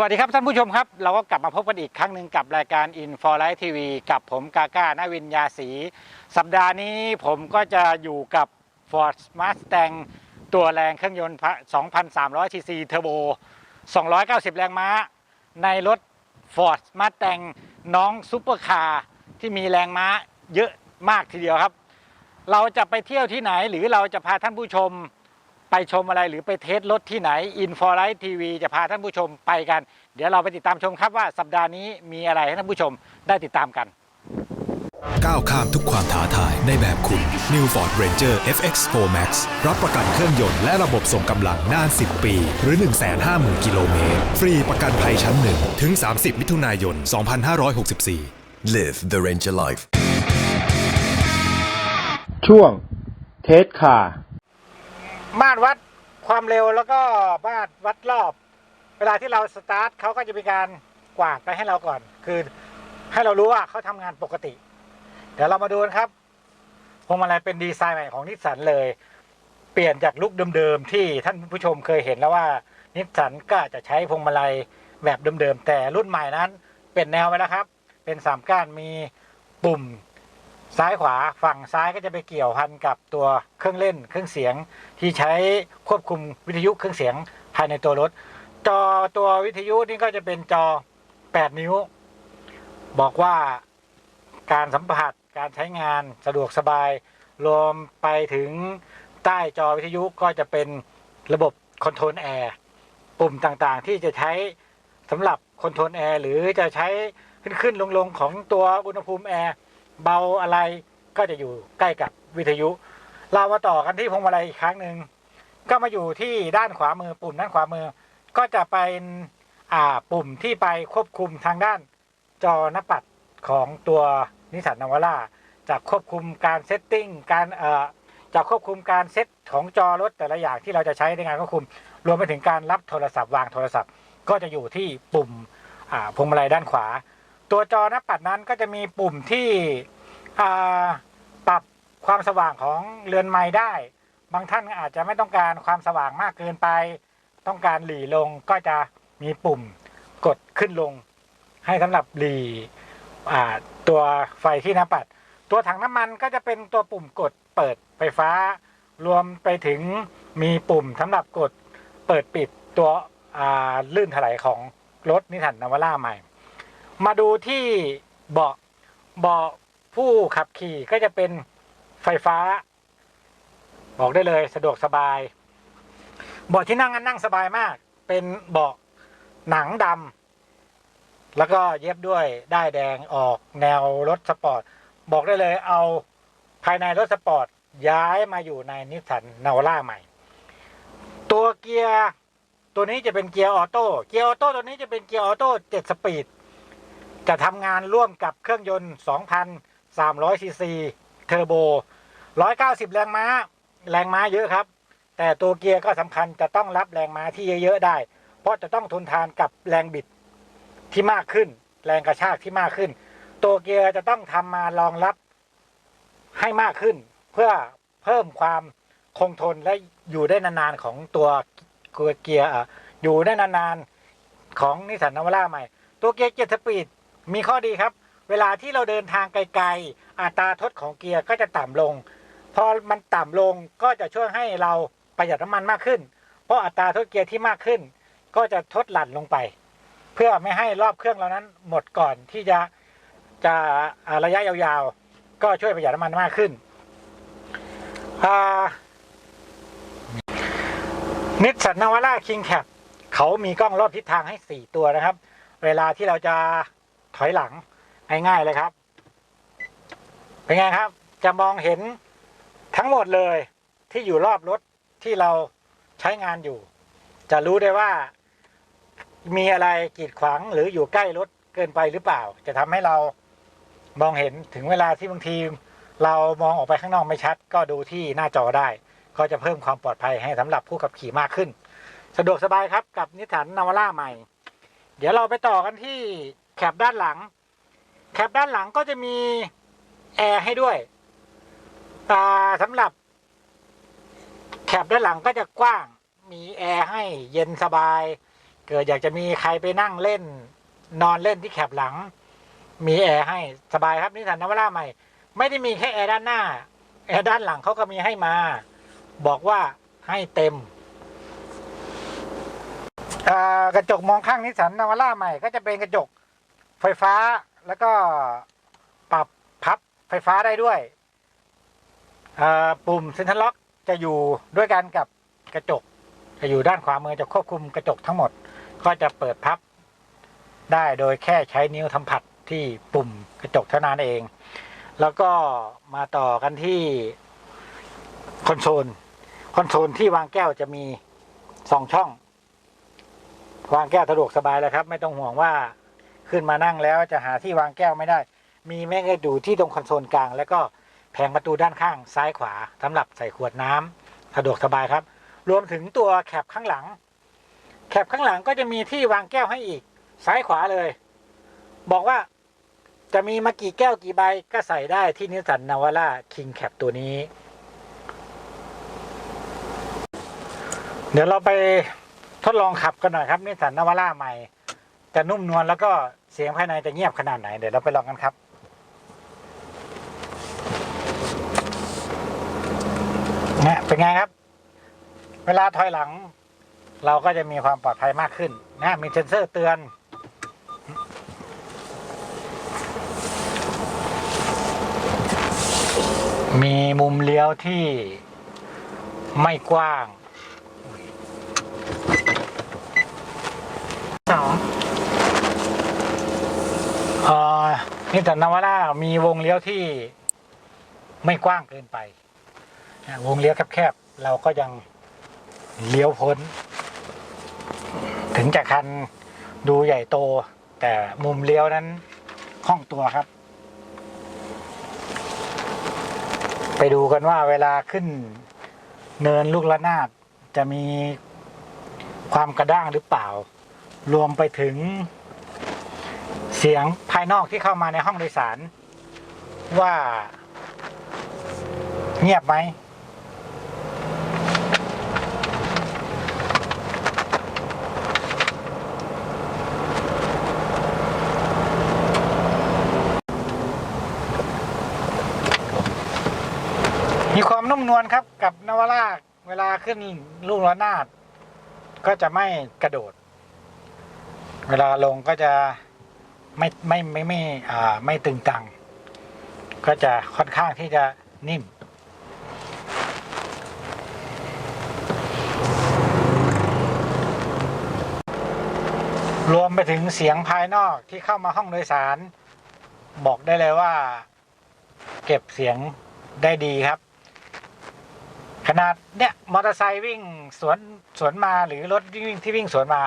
วัสดีครับท่านผู้ชมครับ เราก็กลับมาพบกันอีกครั้งหนึ่งกับรายการ In for Life TV กับผมกาก้านาวินยาศรีสัปดาห์นี้ผมก็จะอยู่กับ Ford Mustang ตัวแรงเครื่องยนต์ 2,300 cc เทอร์โบ 290 แรงม้า ในรถ Ford Mustang น้องซุปเปอร์คาร์ที่มีแรงม้าเยอะมากทีเดียวครับ เราจะไปเที่ยวที่ไหนหรือเราจะพาท่านผู้ชม ไปชมอะไรหรือไปเทสรถที่ไหน i n f o l i g h t TV จะพาท่านผู้ชมไปกัน เดี๋ยวเราไปติดตามชมครับว่าสัปดาห์นี้มีอะไรให้ท่านผู้ชมได้ติดตามกัน ก้าวข้ามทุกความท้าทายในแบบคุณ New Ford Ranger FX4 Max รับประกันเครื่องยนต์และระบบส่งกำลังนาน 10 ปี หรือ 150,000 กิโลเมตร ฟรีประกันภัยชั้นหนึ่งถึง 30 มิถุนายน 2564 Live the Ranger life. ช่วงเทสคาร์ มาตรวัดความเร็วแล้วก็มาตรวัดรอบ เวลาที่เราสตาร์ทเขาก็จะมีการกวาดไปให้เราก่อน คือให้เรารู้ว่าเขาทำงานปกติ เดี๋ยวเรามาดูกันครับพวงมาลัยเป็นดีไซน์ใหม่ของนิสสันเลย เปลี่ยนจากลุคเดิมๆที่ท่านผู้ชมเคยเห็นแล้วว่านิสสันก็จะใช้พวงมาลัยแบบเดิมๆแต่รุ่นใหม่นั้น เปลี่ยนแนวไปแล้วครับ เป็นสามก้านมีปุ่ม ซ้ายขวาฝั่งซ้ายก็จะไปเกี่ยวพันกับตัวเครื่องเล่นเครื่องเสียงที่ใช้ควบคุมวิทยุเครื่องเสียงภายในตัวรถ จอตัววิทยุนี่ก็จะเป็นจอ 8 นิ้ว บอกว่าการสัมผัสการใช้งานสะดวกสบาย รวมไปถึงใต้จอวิทยุก็จะเป็นระบบคอนโทรลแอร์ปุ่มต่างๆ ที่จะใช้สำหรับคอนโทรลแอร์หรือจะใช้ขึ้นขึ้นลงลงๆ ของตัวอุณหภูมิแอร์ เบาอะไรก็จะอยู่ใกล้กับวิทยุ เรามาต่อกันที่พวงมาลัยอีกครั้งหนึ่งก็มาอยู่ที่ด้านขวามือปุ่มด้านขวามือ ก็จะเป็นอ่าปุ่มที่ไปควบคุมทางด้านจอหน้าปัดของตัวนิสสันนาวาร่าจะควบคุมการเซตติ้งการเอ่อจะควบคุมการเซตของจอรถแต่ละอย่างที่เราจะใช้ในการควบคุม รวมไปถึงการรับโทรศัพท์วางโทรศัพท์ ก็จะอยู่ที่ปุ่มพวงมาลัยด้านขวา ตัวจอหน้าปัดนั้นก็จะมีปุ่มที่ปรับความสว่างของเรือนไม้ได้ บางท่านอาจจะไม่ต้องการความสว่างมากเกินไป ต้องการหลีลงก็จะมีปุ่มกดขึ้นลง ให้สำหรับหลีตัวไฟที่หน้าปัด ตัวถังน้ำมันก็จะเป็นตัวปุ่มกดเปิดไฟฟ้า รวมไปถึงมีปุ่มสำหรับกดเปิดปิดตัวลื่นถลายของรถนิสสันนาวาร่าใหม่ มาดูที่เบาะเบาะผู้ขับขี่ก็จะเป็นไฟฟ้า บอกได้เลยสะดวกสบาย เบาะที่นั่งนั้นนั่งสบายมาก เป็นเบาะหนังดำแล้วก็เย็บด้วยได้ายแดงออกแนวรถสปอร์ต บอกได้เลยเอาภายในรถสปอร์ตย้ายมาอยู่ในนิสสันนาวาร่าใหม่ ตัวเกียร์ตัวนี้จะเป็นเกียร์ออโต้ เกียร์ออโต้ตัวนี้จะเป็นเกียร์ออโต้7สปีด จะทำงานร่วมกับเครื่องยนต์ 2,300 ซีซีเทอร์โบ 190 แรงม้า แรงม้าเยอะครับ แต่ตัวเกียร์ก็สำคัญจะต้องรับแรงม้าที่เยอะๆได้ เพราะจะต้องทนทานกับแรงบิดที่มากขึ้น แรงกระชากที่มากขึ้น ตัวเกียร์จะต้องทำมารองรับให้มากขึ้น เพื่อเพิ่มความคงทนและอยู่ได้นานๆของตัวเกียร์อยู่ได้นานๆของนิสสันนาวาร่าใหม่ ตัวเกียร์เจ็ดสปีด มีข้อดีครับ เวลาที่เราเดินทางไกลๆ อัตราทดของเกียร์ก็จะต่ำลง พอมันต่ำลงก็จะช่วยให้เราประหยัดน้ำมันมากขึ้น เพราะอัตราทดเกียร์ที่มากขึ้น ก็จะทดหลั่นลงไป เพื่อไม่ให้รอบเครื่องเรานั้นหมดก่อนที่จะจะระยะยาวๆ ก็ช่วยประหยัดน้ำมันมากขึ้นนิสสันนาวาร่าคิงแคปเขามีกล้องรอบทิศทางให้ 4 ตัวนะครับ เวลาที่เราจะ ถอยหลังง่ายๆเลยครับ เป็นไงครับ จะมองเห็นทั้งหมดเลยที่อยู่รอบรถที่เราใช้งานอยู่ จะรู้ได้ว่ามีอะไรกีดขวางหรืออยู่ใกล้รถเกินไปหรือเปล่า จะทำให้เรามองเห็นถึงเวลาที่บางทีเรามองออกไปข้างนอกไม่ชัด ก็ดูที่หน้าจอได้ ก็จะเพิ่มความปลอดภัยให้สำหรับผู้ขับขี่มากขึ้น สะดวกสบายครับกับนิสสันนาวาร่าใหม่ เดี๋ยวเราไปต่อกันที่ แคปด้านหลัง แคปด้านหลังก็จะมีแอร์ให้ด้วยอ่าสำหรับ แคปด้านหลังก็จะกว้าง มีแอร์ให้เย็นสบาย เกิดอยากจะมีใครไปนั่งเล่น นอนเล่นที่แคปหลัง มีแอร์ให้สบายครับนิสสันนาวาร่าใหม่ ไม่ได้มีแค่แอร์ด้านหน้า แอร์ด้านหลังเขาก็มีให้มา บอกว่าให้เต็มกระจกมองข้างนิสสันนาวาร่าใหม่ก็จะเป็นกระจก ไฟฟ้าแล้วก็ปรับพับไฟฟ้าได้ด้วยปุ่มเซ็นทรัลล็อกจะอยู่ด้วยกันกับกระจก จะอยู่ด้านขวามือจะควบคุมกระจกทั้งหมด ก็จะเปิดพับได้โดยแค่ใช้นิ้วสัมผัสที่ปุ่มกระจกเท่านั้นเอง แล้วก็มาต่อกันที่คอนโซล คอนโซลที่วางแก้วจะมีสองช่อง วางแก้วสะดวกสบายเลยครับ ไม่ต้องห่วงว่า ขึ้นมานั่งแล้วจะหาที่วางแก้วไม่ได้ มีแม่กระดูที่ตรงคอนโซลกลาง แล้วก็แผงประตูด้านข้างซ้ายขวาสำหรับใส่ขวดน้ำสะดวกสบายครับ รวมถึงตัวแคปข้างหลัง แคปข้างหลังก็จะมีที่วางแก้วให้อีก ซ้ายขวาเลย บอกว่าจะมีมากี่แก้วกี่ใบก็ใส่ได้ที่นิสสันนาวาร่าคิงแคปตัวนี้ เดี๋ยวเราไปทดลองขับกันหน่อยครับนิสสันนาวาร่าใหม่ จะนุ่มนวลแล้วก็ เสียงภายในจะเงียบขนาดไหน เดี๋ยวเราไปลองกันครับ เนี่ยเป็นไงครับ เวลาถอยหลัง เราก็จะมีความปลอดภัยมากขึ้นนะมีเซ็นเซอร์เตือน มีมุมเลี้ยวที่ไม่กว้างสอง เอ่อนี่แต่นาวาร่ามีวงเลี้ยวที่ไม่กว้างเกินไปนะวงเลี้ยวแคบๆเราก็ยังเลี้ยวพ้น ถึงจะคันดูใหญ่โต แต่มุมเลี้ยวนั้นคล่องตัวครับ ไปดูกันว่าเวลาขึ้นเนินลูกระนาดจะมีความกระด้างหรือเปล่า รวมไปถึง เสียงภายนอกที่เข้ามาในห้องโดยสาร ว่าเงียบไหม มีความนุ่มนวลครับกับนวาร่าเวลาขึ้นลูกระนาด ก็จะไม่กระโดด เวลาลงก็จะ ไม่ไม่ไม่ไม่อ่าไม่ตึงตัง ก็จะค่อนข้างที่จะนิ่ม รวมไปถึงเสียงภายนอกที่เข้ามาห้องโดยสาร บอกได้เลยว่า เก็บเสียงได้ดีครับ ขนาดเนี่ยมอเตอร์ไซค์วิ่งสวนสวนมาหรือรถวิ่งที่วิ่งสวนมา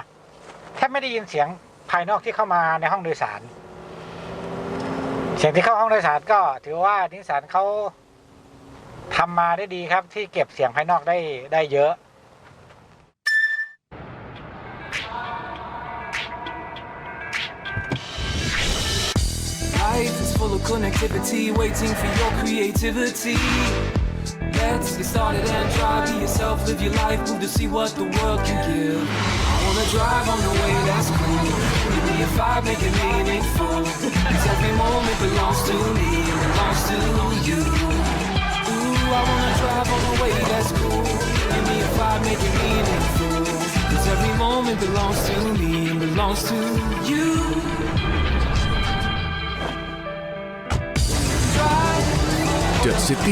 แทบไม่ได้ยินเสียง ภายนอกที่เข้ามาในห้องโดยสาร เสียงที่เข้าห้องโดยสารก็ถือว่านิสสันเขาทำมาได้ดีครับ ที่เก็บเสียงภายนอกได้ได้เยอะ I. A vibe, make it meaningful. Cause every moment belongs to me and belongs to you. Ooh, I wanna drive on way that's cool. Give me a vibe, make it meaningful. Cause every moment belongs to me and belongs to you.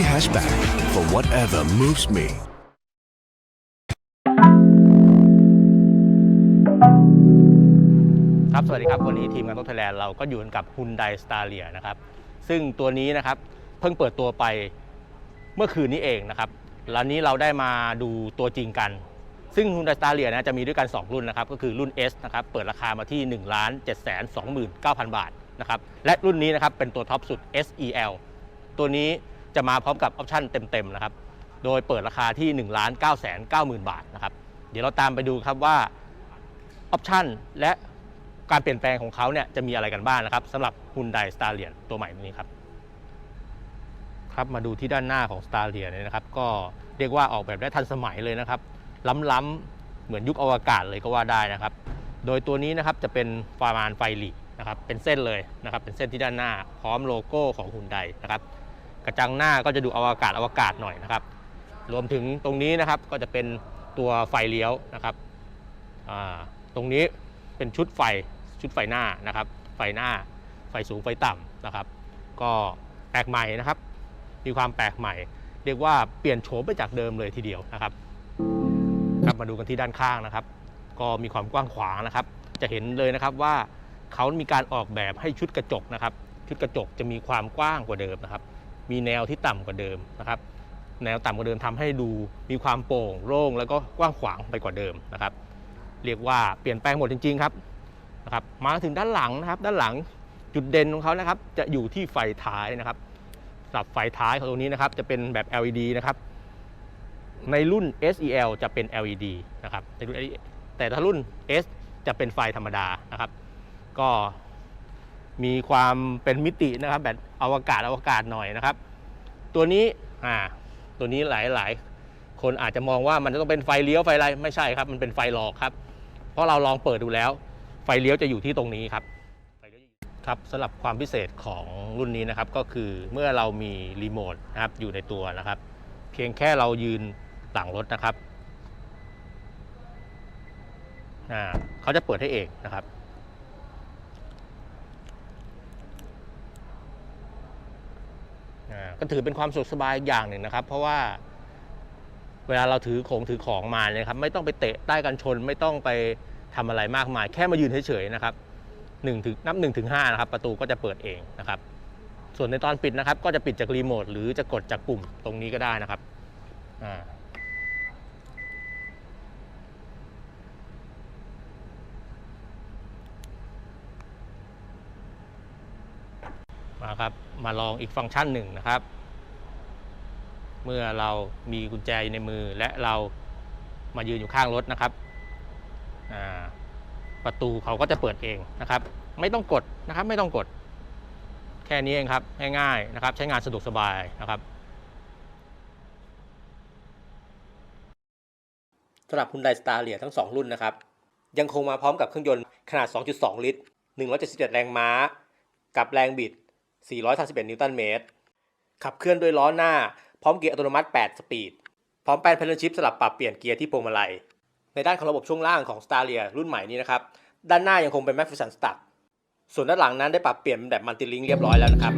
Hatchback for whatever moves me. สวัสดีครับวันนี้ทีมงานรถไทยแลนด์เราก็อยู่กันกับ Hyundai Staria นะครับซึ่งตัวนี้นะครับเพิ่งเปิดตัวไปเมื่อคืนนี้เองนะครับแล้วนี้เราได้มาดูตัวจริงกัน ซึ่ง Hyundai Staria นะจะมีด้วยกัน 2 รุ่นนะครับก็คือรุ่น S นะครับเปิดราคามาที่ 1 7 2 9 0 0 0 บาทนะครับและรุ่นนี้นะครับเป็นตัวท็อปสุด SEL ตัวนี้จะมาพร้อมกับออปชั่นเต็มๆนะครับโดยเปิดราคาที่1 9 9 0 0 0 0 บาทนะครับเดี๋ยวเราตามไปดูครับว่าออปชั่นและ การเปลี่ยนแปลงของเขาเนี่ยจะมีอะไรกันบ้างนะครับสำหรับ Hyundai Stallion ตัวใหม่นี้ครับครับมาดูที่ด้านหน้าของ s t a r l i a เนี่ยนะครับ ก็เรียกว่าออกแบบได้ทันสมัยเลยนะครับ ล้ำๆเหมือนยุคอวกาศเลยก็ว่าได้นะครับ โดยตัวนี้นะครับจะเป็นฟาร์มานไฟลีนะครับเป็นเส้นเลยนะครับ เป็นเส้นที่ด้านหน้า พร้อมโลโก้ของฮุนไดนะครับกระจังหน้าก็จะดูอวกาศอวกาศหน่อยนะครับ รวมถึงตรงนี้นะครับก็จะเป็นตัวไฟเลี้ยวนะครับตรงนี้เป็นชุดไฟ ชุดไฟหน้านะครับ ไฟหน้า ไฟสูงไฟต่ำนะครับ ก็แปลกใหม่นะครับ มีความแปลกใหม่ เรียกว่าเปลี่ยนโฉมไปจากเดิมเลยทีเดียวนะครับครับมาดูกันที่ด้านข้างนะครับ ก็มีความกว้างขวางนะครับ จะเห็นเลยนะครับว่าเขามีการออกแบบให้ชุดกระจกนะครับ ชุดกระจกจะมีความกว้างกว่าเดิมนะครับ มีแนวที่ต่ำกว่าเดิมนะครับ แนวต่ำกว่าเดิมทำให้ดูมีความโปร่งโล่งแล้วก็กว้างขวางไปกว่าเดิมนะครับ เรียกว่าเปลี่ยนแปลงหมดจริงๆครับ นะครับมาถึงด้านหลังนะครับด้านหลังจุดเด่นของเขานะครับ จะอยู่ที่ไฟท้ายนะครับสับไฟท้ายของตรงนี้นะครับจะเป็นแบบ LED นะครับในรุ่น SEL จะเป็น LED นะครับในรุ่นแต่ถ้ารุ่น S จะเป็นไฟธรรมดานะครับ ก็มีความเป็นมิตินะครับ แบบอวกาศอวกาศหน่อยนะครับ ตัวนี้อ่าตัวนี้หลายหลายคนอาจจะมองว่ามันจะต้องเป็นไฟเลี้ยวไฟอะไรไม่ใช่ครับ มันเป็นไฟหลอกครับ เพราะเราลองเปิดดูแล้ว ฟเลี้ยวจะอยู่ที่ตรงนี้ครับครับสำหรับความพิเศษของรุ่นนี้นะครับก็คือเมื่อเรามีรีโมทนะครับอยู่ในตัวนะครับ เพียงแค่เรายืนหลังรถนะครับอ่าเขาจะเปิดให้เองนะครับอ่าก็ถือเป็นความสะดวกสบายอย่างหนึ่งนะครับ เพราะว่าเวลาเราถือของถือของมาเนี่ยครับ ไม่ต้องไปเตะใต้กันชน ไม่ต้องไป ทำอะไรมากมาย แค่มายืนเฉยๆนะครับหนึ่งถึงนับ1นถึงหนะครับ ประตูก็จะเปิดเองนะครับ ส่วนในตอนปิดนะครับ ก็จะปิดจากรีโมทหรือจะกดจากปุ่มตรงนี้ก็ได้นะครับอ่ามาครับ มาลองอีกฟังก์ชันหนึ่งนะครับ เมื่อเรามีกุญแจอยู่ในมือและเรามายืนอยู่ข้างรถนะครับ ประตูเขาก็จะเปิดเองนะครับ ไม่ต้องกดนะครับ ไม่ต้องกด แค่นี้เองครับง่ายๆนะครับ ใช้งานสะดวกสบายนะครับสำหรับ Hyundai Staria ทั้ง 2 รุ่นนะครับ ยังคงมาพร้อมกับเครื่องยนต์ขนาด 2.2 ลิตร 177 แรงม้า กับแรงบิด 431 นิวตันเมตร ขับเคลื่อนด้วยล้อหน้า พร้อมเกียร์อัตโนมัติ 8 สปีด พร้อมแปลนเพลนชิพสลับปรับเปลี่ยนเกียร์ที่พวงมาลัย ในด้านของระบบช่วงล่างของ Staria รุ่นใหม่นี้นะครับ ด้านหน้ายังคงเป็น m a g f u s i o n Stud ส่วนด้านหลังนั้นได้ปรับเปลี่ยนแบบมัลติลิงเรียบร้อยแล้วนะครับ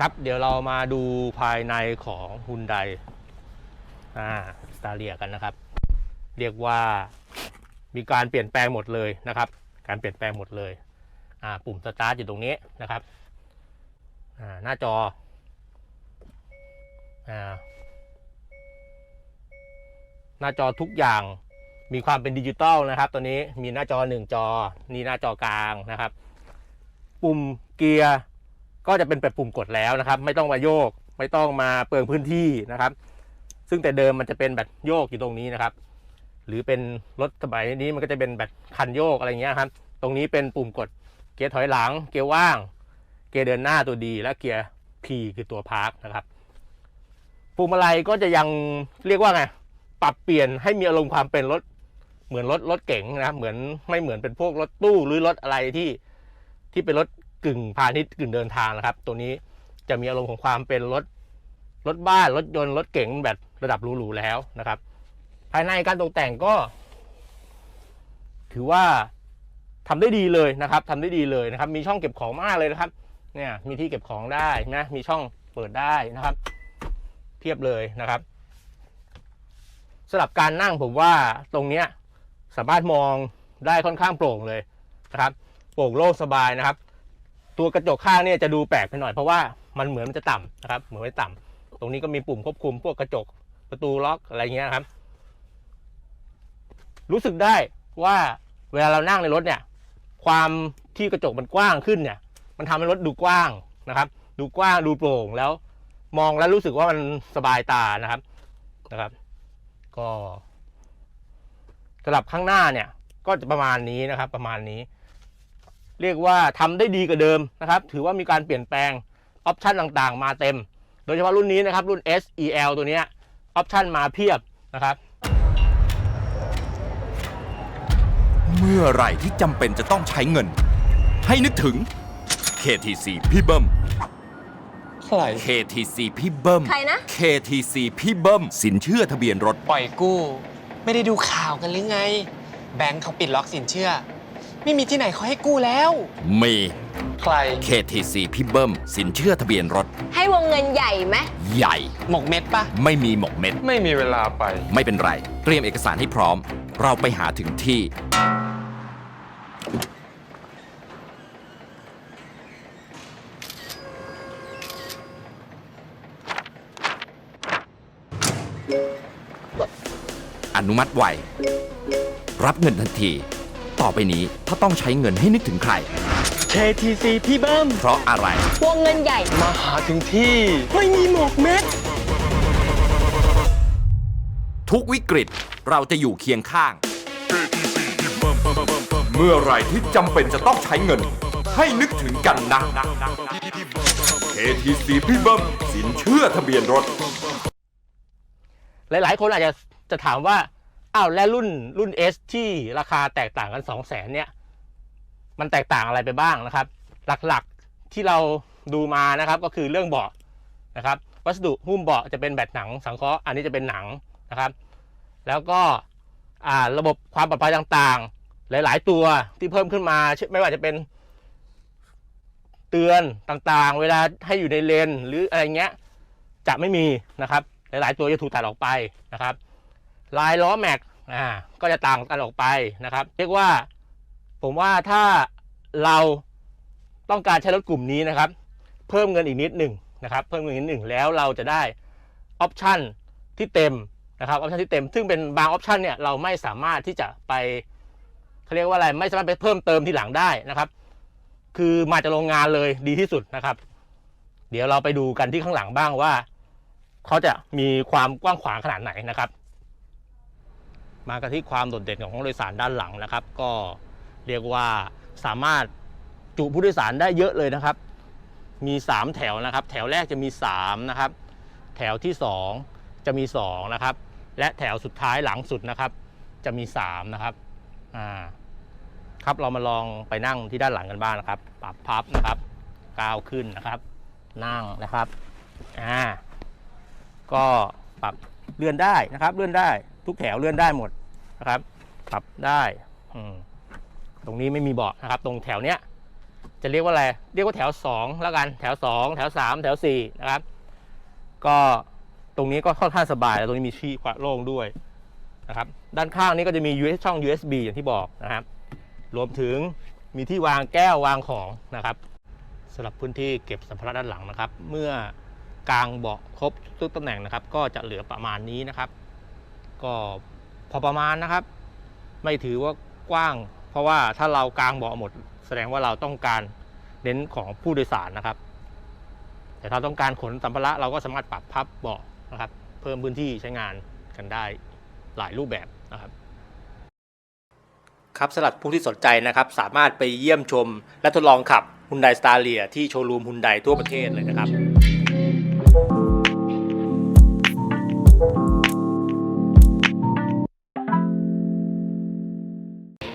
ครับเดี๋ยวเรามาดูภายในของ Hyundai อ่า Staria กันนะครับ เรียกว่ามีการเปลี่ยนแปลงหมดเลยนะครับ การเปลี่ยนแปลงหมดเลยอ่าปุ่มสตาร์ทอยู่ตรงนี้นะครับอ่าหน้าจออ่า หน้าจอทุกอย่างมีความเป็นดิจิตอลนะครับตัวนี้มีหน้าจอหนึ่งจอ นี่หน้าจอกลางนะครับ ปุ่มเกียร์ก็จะเป็นแบบปุ่มกดแล้วนะครับ ไม่ต้องมาโยก ไม่ต้องมาเปลืองพื้นที่นะครับ ซึ่งแต่เดิมมันจะเป็นแบบโยกอยู่ตรงนี้นะครับ หรือเป็นรถสมัยนี้มันก็จะเป็นแบบคันโยกอะไรเงี้ยครับ ตรงนี้เป็นปุ่มกดเกียร์ถอยหลัง เกียร์ว่าง เกียร์เดินหน้าตัวดี และเกียร์ P คือตัวพาร์คนะครับปุ่มอะไรก็จะยังเรียกว่าไง ปรับเปลี่ยนให้มีอารมณ์ความเป็นรถ เหมือนรถรถเก๋งนะเหมือนไม่เหมือนเป็นพวกรถตู้หรือรถอะไรที่ที่เป็นรถกึ่งพาณิชย์กึ่งเดินทางนะครับ ตัวนี้จะมีอารมณ์ของความเป็นรถรถบ้านรถยนต์รถเก๋งแบบระดับหรูๆแล้วนะครับ ภายในการตกแต่งก็ ถือว่าทำได้ดีเลยนะครับทำได้ดีเลยนะครับ มีช่องเก็บของมากเลยนะครับ เนี่ย มีที่เก็บของได้นะมีช่องเปิดได้นะครับเพียบเลยนะครับ สำหรับการนั่งผมว่าตรงเนี้ยสามารถมองได้ค่อนข้างโปร่งเลยนะครับ โปร่งโล่งสบายนะครับ ตัวกระจกข้างเนี่ยจะดูแปลกไปหน่อยเพราะว่ามันเหมือนมันจะต่ำนะครับ เหมือนไม่ต่ำตรงนี้ก็มีปุ่มควบคุมพวกกระจกประตูล็อกอะไรเงี้ยครับ รู้สึกได้ว่าเวลาเรานั่งในรถเนี่ย ความที่กระจกมันกว้างขึ้นเนี่ย มันทำให้รถดูกว้างนะครับ ดูกว้างดูโปร่งแล้ว มองแล้วรู้สึกว่ามันสบายตานะครับนะครับ ก็สำหรับข้างหน้าเนี่ย ก็จะประมาณนี้นะครับ ประมาณนี้ เรียกว่าทำได้ดีกว่าเดิมนะครับ ถือว่ามีการเปลี่ยนแปลงออปชันต่างๆ มาเต็ม โดยเฉพาะรุ่นนี้นะครับ รุ่น S E L ตัวนี้ออปชันมาเพียบนะครับ เมื่อไหร่ที่จำเป็นจะต้องใช้เงิน ให้นึกถึง KTC พี่เบิ้ม ใคร KTC พี่เบิ้ม ใครนะ KTC พี่เบิ้ม สินเชื่อทะเบียนรถ ปล่อยกู้ ไม่ได้ดูข่าวกันหรือไง แบงค์เขาปิดล็อกสินเชื่อ ไม่มีที่ไหนเขาให้กู้แล้ว มี ใคร KTC พี่เบิ้ม สินเชื่อทะเบียนรถ ให้วงเงินใหญ่ไหม ใหญ่ หมกเม็ดปะไม่มีหมกเม็ด ไม่มีเวลาไป ไม่เป็นไร เตรียมเอกสารให้พร้อม เราไปหาถึงที่ นุมัติไว รับเงินทันที ต่อไปนี้ถ้าต้องใช้เงินให้นึกถึงใคร KTC พี่เบิ้มเพราะอะไร วงเงินใหญ่ มาหาถึงที่ ไม่มีหมกเม็ด ทุกวิกฤตเราจะอยู่เคียงข้าง เมื่อไหรที่จำเป็นจะต้องใช้เงิน ให้นึกถึงกันนะ KTC พี่เบิ้มสินเชื่อทะเบียนรถ หลาย ๆ คนอาจจะจะถามว่า อ้าวและรุ่นรุ่น S ที่ราคาแตกต่างกัน 2 0 0แสนเนี่ยมันแตกต่างอะไรไปบ้างนะครับ หลักๆที่เราดูมานะครับก็คือเรื่องเบาะนะครับ วัสดุหุ้มเบาะจะเป็นแบตหนังสังเคราะห์อันนี้จะเป็นหนังนะครับ แล้วก็ระบบความปลอดภัยต่างๆ หลายๆ ตัวที่เพิ่มขึ้นมาเช่นไม่ว่าจะเป็นเตือนต่างๆ เวลาให้อยู่ในเลนหรืออะไรเงี้ยจะไม่มีนะครับ หลายๆ ตัวจะถูกตัดออกไปนะครับ ลายล้อแม็กอ่าก็จะต่างกันออกไปนะครับ เรียกว่า ผมว่าถ้าเราต้องการใช้รถกลุ่มนี้นะครับ เพิ่มเงินอีกนิดหนึ่งนะครับ เพิ่มเงินอีกนิดหนึ่งแล้วเราจะได้ออปชันที่เต็มนะครับออปชันที่เต็ม ซึ่งเป็นบางออปชันเนี่ยเราไม่สามารถที่จะไปเขาเรียกว่าอะไรไม่สามารถไปเพิ่มเติมทีหลังได้นะครับ คือมาจากโรงงานเลยดีที่สุดนะครับ เดี๋ยวเราไปดูกันที่ข้างหลังบ้างว่า เขาจะมีความกว้างขวางขนาดไหนนะครับ มากันที่ความโดดเด่นของห้องโดยสารด้านหลังนะครับ ก็เรียกว่าสามารถจุผู้โดยสารได้เยอะเลยนะครับ มี 3 แถวนะครับ แถวแรกจะมี 3 นะครับ แถวที่ 2 จะมี 2 นะครับ และแถวสุดท้ายหลังสุดนะครับ จะมี 3 นะครับอ่าครับเรามาลองไปนั่งที่ด้านหลังกันบ้างนะครับ ปรับพับนะครับก้าวขึ้นนะครับ นั่งนะครับอ่าก็ปรับเลื่อนได้นะครับ เลื่อนได้ ทุกแถวเลื่อนได้หมดนะครับปรับได้ตรงนี้ไม่มีเบาะนะครับ ตรงแถวเนี้ยจะเรียกว่าอะไรเรียกว่าแถว2แล้วกันแถว 2 แถว 3 แถว4นะครับ ก็ตรงนี้ก็ค่อนข้างสบายแล้วตรงนี้มีที่โล่งด้วยนะครับ ด้านข้างนี้ก็จะมี US ช่อง USB อย่างที่บอกนะครับ รวมถึงมีที่วางแก้ววางของนะครับสำหรับพื้นที่เก็บสัมภาระด้านหลังนะครับ เมื่อกางเบาะครบทุกตำแหน่งนะครับ ก็จะเหลือประมาณนี้นะครับ ก็พอประมาณนะครับ ไม่ถือว่ากว้าง เพราะว่าถ้าเรากางเบาะหมด แสดงว่าเราต้องการเน้นของผู้โดยสารนะครับ แต่ถ้าต้องการขนสัมภาระเราก็สามารถปรับพับเบาะนะครับ เพิ่มพื้นที่ใช้งานกันได้หลายรูปแบบนะครับ ครับสำหรับผู้ที่สนใจนะครับ สามารถไปเยี่ยมชม และทดลองขับ Hyundai Staria ที่โชว์รูม Hyundai ทั่วประเทศเลยนะครับ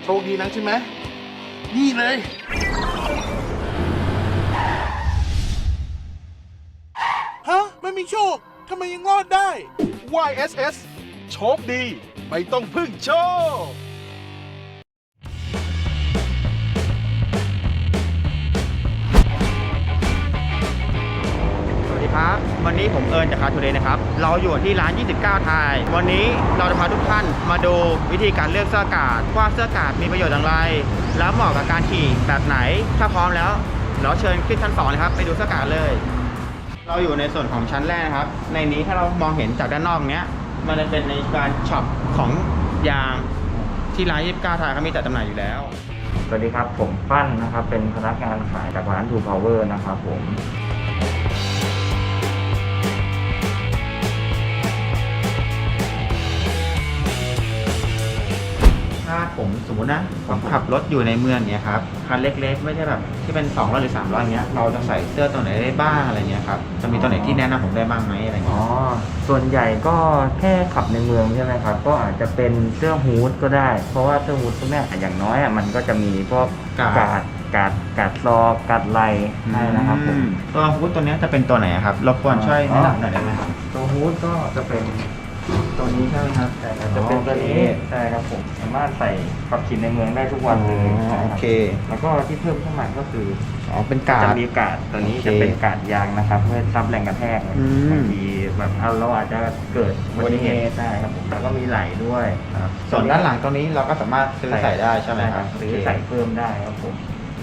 โชคดีนักใช่ไหมนี่เลย ฮะ ไม่มีโชคทำไมยังรอดได้ YSS โชคดี ไม่ต้องพึ่งโชค วันนี้ผมเอิญจากคาทูเดย์นะครับ เราอยู่ที่ร้าน 29 ไทย วันนี้เราจะพาทุกท่านมาดูวิธีการเลือกเสื้ออากาศว่าเสื้ออากาศมีประโยชน์อย่างไร แล้วเหมาะกับการขี่แบบไหน ถ้าพร้อมแล้ว เราเชิญขึ้นชั้นสองเลยครับ ไปดูเสื้ออากาศเลย เราอยู่ในส่วนของชั้นแรกนะครับ ในนี้ถ้าเรามองเห็นจากด้านนอกเนี้ย มันจะเป็นในการช็อปของยางที่ร้าน 29 ไทยเขามีจัดจำหน่ายอยู่แล้ว สวัสดีครับ ผมปั้นนะครับ เป็นพนักงานขายจากร้าน True Power นะครับผม ถ้าผมสมมตินะผมขับรถอยู่ในเมืองเนี่ยครับคันเล็กๆ ไม่ใช่แบบที่เป็น200หรือ300อย่างเงี้ยเราจะใส่เสื้อตัวไหนได้บ้างอะไรเงี้ยครับจะมีตัวไหนที่แนะนำผมได้บ้างไหมอะไรเงี้ยอ๋อส่วนใหญ่ก็แค่ขับในเมืองใช่ไหมครับ ก็อาจจะเป็นเสื้อฮูดก็ได้ เพราะว่าเสื้อฮูดพวกเนี้ยอย่างน้อยอะมันก็จะมีพวกกาดกาดกาดกาดซอกกาดไหลให้นะครับผมตัวฮูดตัวเนี้ยจะเป็นตัวไหนอะครับรบกวนช่วยแนะนำหน่อยได้ไหมครับ ตัวฮูดก็จะเป็น ตัวนี้ใช่ไหมครับใช่ครับจะเป็นตัวนี้ใช่ครับผมสามารถใส่ขับขี่ในเมืองได้ทุกวันเลยอ๋อโอเค แล้วก็ที่เพิ่มเข้ามาก็คืออ๋อเป็นกาจะด มีกาดตัวนี้โอเคจะเป็นกาดยางนะครับ เพื่อซับแรงกระแทกอืมบางทีแบบเอาเราอาจจะเกิดอุบัติเหตุได้ครับผมแล้วก็มีไหลด้วยส่วนด้านหลังตรงนี้เราก็สามารถซื้อใส่ได้ใช่ไหมครับซื้อโเคใส่เพิ่มได้ครับผม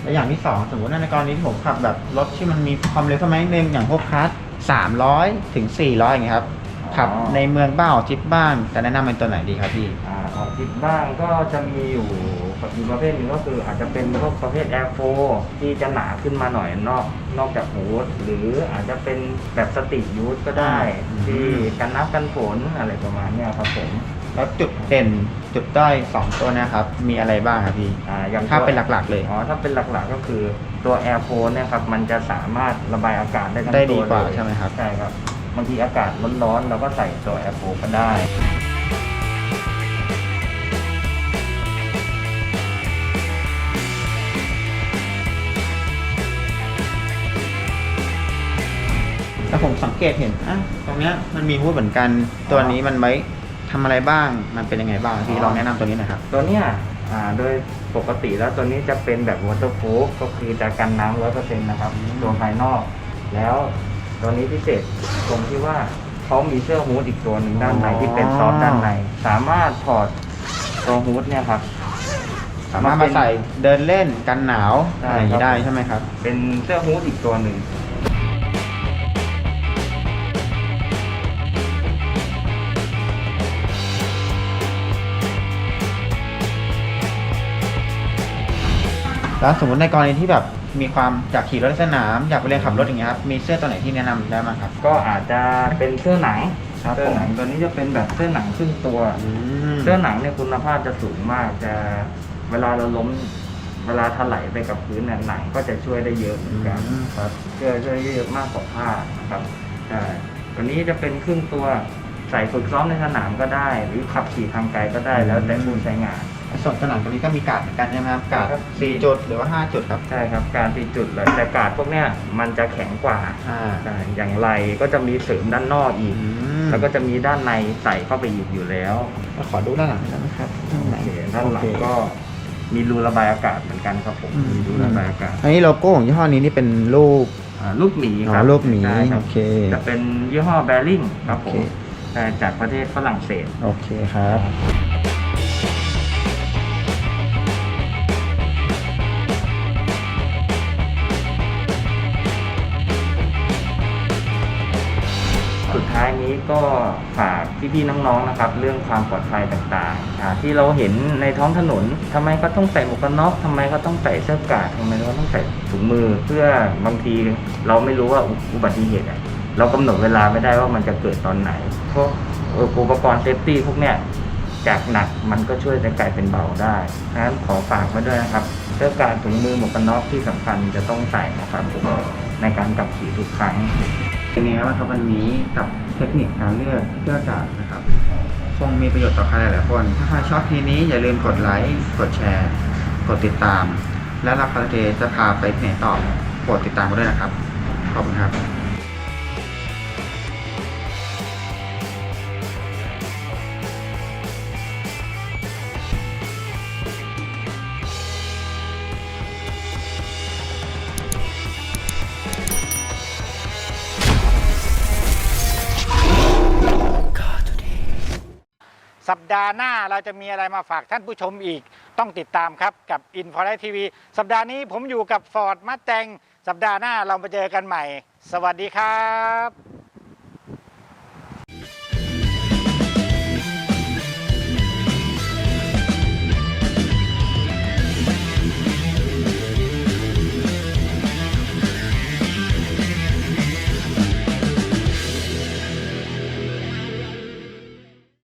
แล้วอย่างที่สองสมมติว่าในกรณีที่ผมขับแบบรถที่มันมีความเร็วเท่าไหร่นึงอย่างพวกคัสสามร้อยถึงสี่ร้อยอย่างเงี้ยครับ ขับในเมืองบ้างออกทริปบ้างจะแนะนำเป็นตัวไหนดีครับพี่ อ่าออกทริปบ้างก็จะมีอยู่อีกประเภทหนึ่งก็คืออาจจะเป็นพวกประเภท Air 4ที่จะหนาขึ้นมาหน่อยนอกนอกจากฮูดหรืออาจจะเป็นแบบสตรีทยูทก็ได้ อืม ที่กันน้ำกันฝนอะไรประมาณเนี้ยครับผมแล้วจุดเด่นจุดด้อยสองตัวเนะครับ มีอะไรบ้างครับพี่ อ่าอย่างถ้าตัว เป็นหลักๆเลย อ๋อถ้าเป็นหลักๆก็คือตัว Air 4เนี่ยครับมันจะสามารถระบายอากาศได้ทั้งได้ตัดีวกว่าเลยใช่ไหมครับ ใช่ครับ บางทีอากาศร้อนๆเราก็ใส่ตัว Air 4ก็ได้แล้วผมสังเกตเห็นอะตรงเนี้ยมันมีฮูดเหมือนกัน ตัวนี้มันไว้ทำอะไรบ้าง มันเป็นยังไงบ้างพี่ลองแนะนำตัวนี้หน่อยครับ ตัวเนี้ยอ่า โดยปกติแล้วตัวนี้จะเป็นแบบ waterproof ก็คือจะกันน้ำร้อยเปอร์เซ็นต์นะครับ ตัวภายนอก แล้ว ตัวนี้พิเศษตรงที่ว่าเขามีเสื้อฮูดอีกตัวหนึ่งด้านในที่เป็นซอฟต์ด้านใน สามารถถอดตัวฮูดเนี่ยครับ สามารถมาใส่เดินเล่นกันหนาวได้อะไรอย่างนี้ครับได้ใช่ไหมครับ เป็นเสื้อฮูดอีกตัวหนึ่ง แล้วสมมติในกรณีที่แบบมีความอยากขี่รถในสนาม อยากไปเรียนขับรถอย่างเงี้ยครับมีเสื้อตัวไหนที่แนะนำได้บ้างครับ ก็อาจจะเป็นเสื้อหนังครับเสื้อหนังผมตัวนี้จะเป็นแบบเสื้อหนังครึ่งตัวเสื้อหนังเนี่ยคุณภาพจะสูงมากจะเวลาเราล้มเวลาถลายไปกับพื้นเนี่ยหนังก็จะช่วยได้เยอะเหมือนกันอืมครับ ช่วยช่วยเยอะมากกว่าผ้านะครับใช่ตัวนี้จะเป็นครึ่งตัวใส่ฝึกซ้อมในสนามก็ได้ หรือขับขี่ทางไกลก็ได้แล้วแต่ผู้ใช้งาน ส่วนสนามตัวนี้ก็มีการ์ดเหมือนกันใช่ไหมครับการ์ดครับ สี่จุดหรือว่าห้าจุดครับใช่ครับการตีจุดเลยแต่การดพวกเนี้ยมันจะแข็งกว่าอ่าใช่อย่างไรก็จะมีเสริมด้านนอกอีกแล้วก็จะมีด้านในใส่เข้าไปอีกอยู่แล้วขอดูด้านหลังได้ไหมครับด้านไหนโอเคด้านหลังโอเคก็มีรูระบายอากาศเหมือนกันครับผมอืม มีรูระบายอากาศอันนี้โลโก้ของยี่ห้อนี้นี่เป็นรูปอ่าลูกหมีอ๋ครัอบรูปหมีใช่รับโอเค จะเป็นยี่ห้อแบริ่งครับผโอมเคใช่จากประเทศฝรั่งเศส โอเคครับ สุดท้ายนี้ก็ฝากพี่ๆน้องๆนะครับ เรื่องความปลอดภัยต่างๆ ที่เราเห็นในท้องถนนทำไมก็ต้องใส่หมวกกันน็อกทำไมก็ต้องใส่เสื้อกาดทำไมก็ต้องใส่ถุงมือ เพื่อบางทีเราไม่รู้ว่าอุบัติเหตุเรากำหนดเวลาไม่ได้ว่ามันจะเกิดตอนไหนเพราะอุปกรณ์เซฟตี้พวกเนี้ยจากหนักมันก็ช่วยจะกลายเป็นเบาได้ฉะนั้นขอฝากไว้ด้วยนะครับเสื้อกาดถุงมือหมวกกันน็อกที่สำคัญจะต้องใส่นะครับในการขับขี่ทุกครั้ง เป็นยังไงบ้างครับวันนี้กับเทคนิคการเลือกเสื้อกาดนะครับคงมีประโยชน์ต่อใครหลายๆคน ถ้าใครชอบทีนี้อย่าลืมกดไลค์กดแชร์ กดติดตาม และรับคอนเทนต์จะพาไปไหนต่อโปรดติดตามกันด้วยนะครับ ขอบคุณครับ ดาห์หน้าเราจะมีอะไรมาฝากท่านผู้ชมอีก ต้องติดตามครับกับ i n f o l i t TV สัปดาห์นี้ผมอยู่กับฟอร์ดมาแตงสัปดาห์หน้าเรามาเจอกันใหม่ สวัสดีครับ